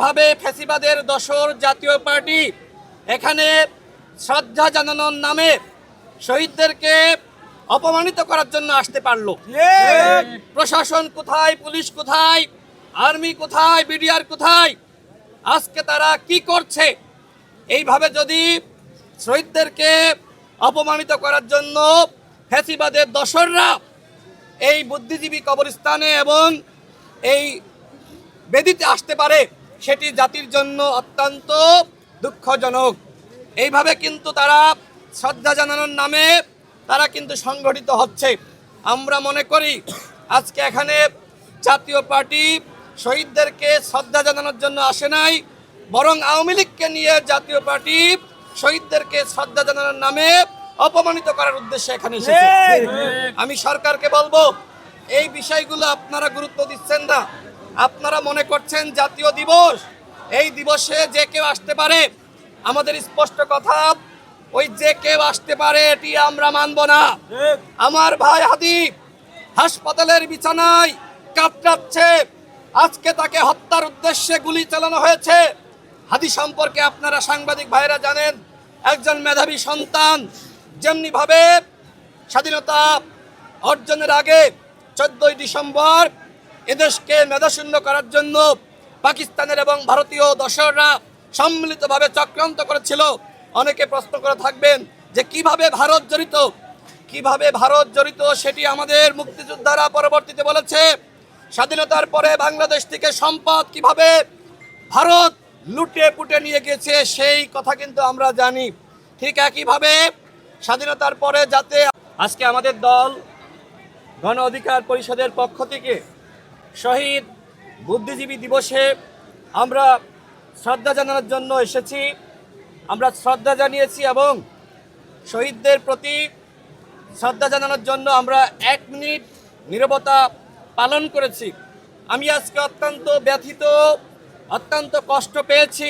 কীভাবে ফ্যাসিবাদের দশর জাতীয় পার্টি এখানে শ্রদ্ধা জানানোর নামে শহীদদেরকে অপমানিত করার জন্য আসতে পারল। প্রশাসন কোথায় পুলিশ কোথায় আর্মি কোথায় বিডিআর কোথায় আজকে তারা কি করছে? এইভাবে যদি শহীদদেরকে অপমানিত করার জন্য ফ্যাসিবাদের দশররা এই বুদ্ধিজীবী কবরস্থানে এবং এই বেদিতে আসতে পারে সেটি জাতির জন্য অত্যন্ত দুঃখজনক। এইভাবে কিন্তু তারা শ্রদ্ধা জানানোর নামে তারা কিন্তু সংগঠিত হচ্ছে। আমরা মনে করি আজকে এখানে জাতীয় পার্টি শহীদদেরকে শ্রদ্ধা জানানোর জন্য আসে নাই বরং আওয়ামী লীগকে নিয়ে জাতীয় পার্টি শহীদদেরকে শ্রদ্ধা জানানোর নামে অপমানিত করার উদ্দেশ্যে এখানে এসেছে। আমি সরকারকে বলব এই বিষয়গুলো আপনারা গুরুত্ব দিচ্ছেন না। আপনারা মনে করছেন জাতীয় দিবস? এই দিবসে যে কেউ আসতে পারে, আমাদের স্পষ্ট কথা, ওই যে কেউ আসতে পারে, এটি আমরা মানব না। আমার ভাই হাদিব হাসপাতালের বিছানায় কাতরাচ্ছে। আজকে তাকে হত্যার উদ্দেশ্যে গুলি চালানো হয়েছে। হাদি সম্পর্কে আপনারা সাংবাদিক ভাইরা জানেন, একজন মেধাবী সন্তান যেমনি ভাবে স্বাধীনতা অর্জনের আগে চোদ্দই ডিসেম্বর এদেশকে মেধাশূন্য করার জন্য পাকিস্তানের এবং ভারতীয় দশররা সম্মিলিতভাবে চক্রান্ত করেছিল। অনেকে প্রশ্ন করে থাকবেন যে কীভাবে ভারত জড়িত? কীভাবে ভারত জড়িত সেটি আমাদের মুক্তিযোদ্ধারা পরবর্তীতে বলেছে। স্বাধীনতার পরে বাংলাদেশ থেকে সম্পদ কীভাবে ভারত লুটে পুটে নিয়ে গেছে সেই কথা কিন্তু আমরা জানি। ঠিক একইভাবে স্বাধীনতার পরে যাতে আজকে আমাদের দল গণ অধিকার পরিষদের পক্ষ থেকে শহীদ বুদ্ধিজীবী দিবসে আমরা শ্রদ্ধা জানানোর জন্য এসেছি। আমরা শ্রদ্ধা জানিয়েছি এবং শহীদদের প্রতি শ্রদ্ধা জানানোর জন্য আমরা এক মিনিট নিরবতা পালন করেছি। আমি আজকে অত্যন্ত ব্যথিত, অত্যন্ত কষ্ট পেয়েছি।